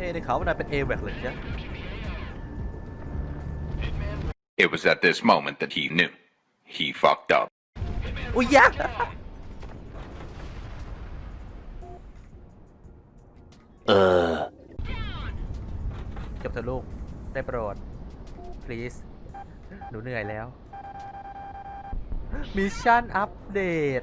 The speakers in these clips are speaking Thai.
ฮ้ได้ข่าวว่านายเป็นเอแวกเลยจ้ะ It was at this moment that he knew. He fucked up. อุ้ยยักษ์เออจบเถอะลูก ได้โปรด please หนูเหนื่อยแล้ว มิชชั่นอัปเดต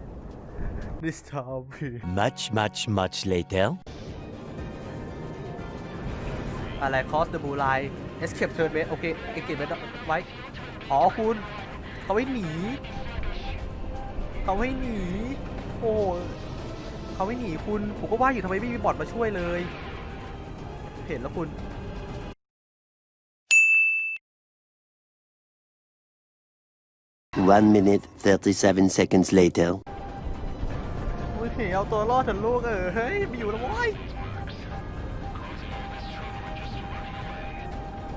this time Much, much, much later. อะไร cross the blue line escape turn base โอเค exit ไว้ไว้ อ๋อคุณเขาไม่หนีเขาไม่หนี โอ้โหเขาไม่หนีคุณ ผมก็ว่าอยู่ทำไมไม่มีบอทมาช่วยเลย เห็นแล้วคุณ One minute, 37 seconds later. เอาตัวรอดจนลูกเออเฮ้ยไม่อยู่แล้วโว้ย